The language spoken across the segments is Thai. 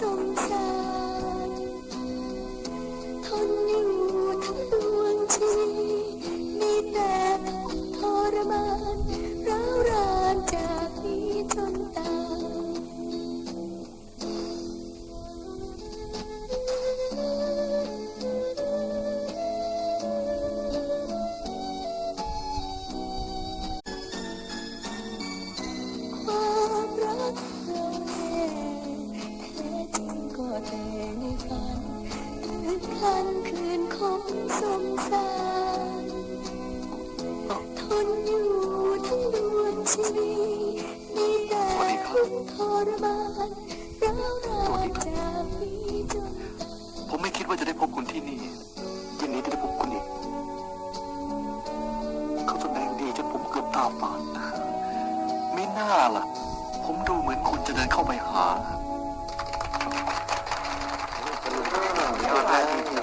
สงสาร พันคืนคงสงสารทนอยู่ทั้งดวงชีวิตมีแต่ทุกทรมานร้าวรานจากนี้จนผมไม่คิดว่าจะได้พบคุณที่นี่ยินดีที่ได้พบคุณอีก เขาแสดงดีจนผมเกือบตาฝาดไม่น่าล่ะ ผมดูเหมือนคุณจะเดินเข้าไปหา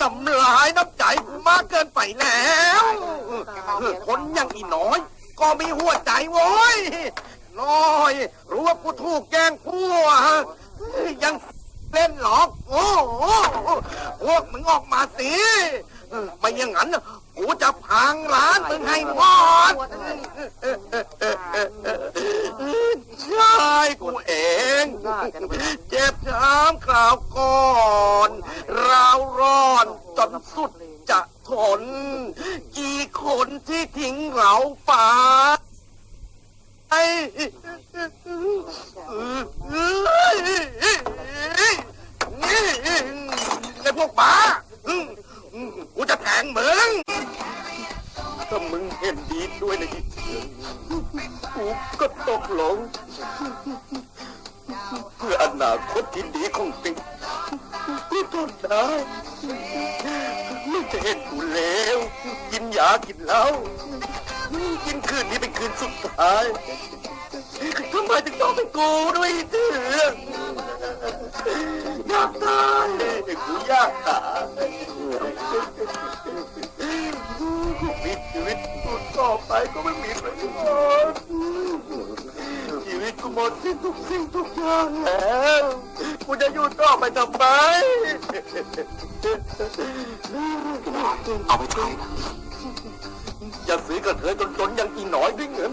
ทำลายน้ำใจกูมากเกินไปแล้วคนอย่างอีน้อย ก็มีหัวใจโว้ยน้อย รู้ว่ากูถูกแกงพัวยังเล่นหลอก โอ้โหพวกมึงออกมาสิไม่อย่างนั้นกูจะพังร้านมึงให้หมด ใช่กูเอง เจ็บช้ำคราวก่อนราวร้อนจนสุด จะทนกี่คนที่ทิ้งเราไปไอ้ไอ้พวกบ้ากูจะแทงมึงถ้ามึงเห็นดีด้วยในที่เสียงกูก็ตกลง เพื่ออนาคตที่ดีของติกู ทนได้ไม่จะเห็นกูเลวกินยากินเหล้ากินคืนนี้เป็นคืนสุดท้ายทำไมถึงต้องเป็นกูด้วยเถื่ออยากตายกูอยากตายกูมีชีวิตกูต่อไปก็ไม่มีประโยชน์ชีวิตกูหมดสิ้นทุกสิ่งทุกอย่างแล้ว กูจะอยู่ต่อไปทำไมเอาไปใช้นะอย่าซื้อกระเทยจนๆอย่างอีหน่อยด้วยเงิน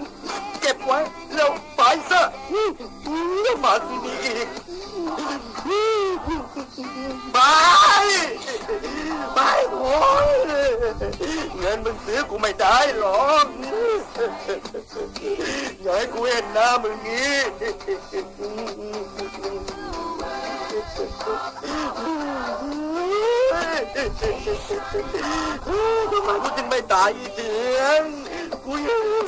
เก็บไว้แล้วไปซะอย่ามาที่นี่อีกบายบายโว้ยเงินมึงซื้อกูไม่ได้หรอกอย่าให้กูเห็นหน้ามึงงี้ ทำไมกูจึงไม่ตายอีเดือนกูยัง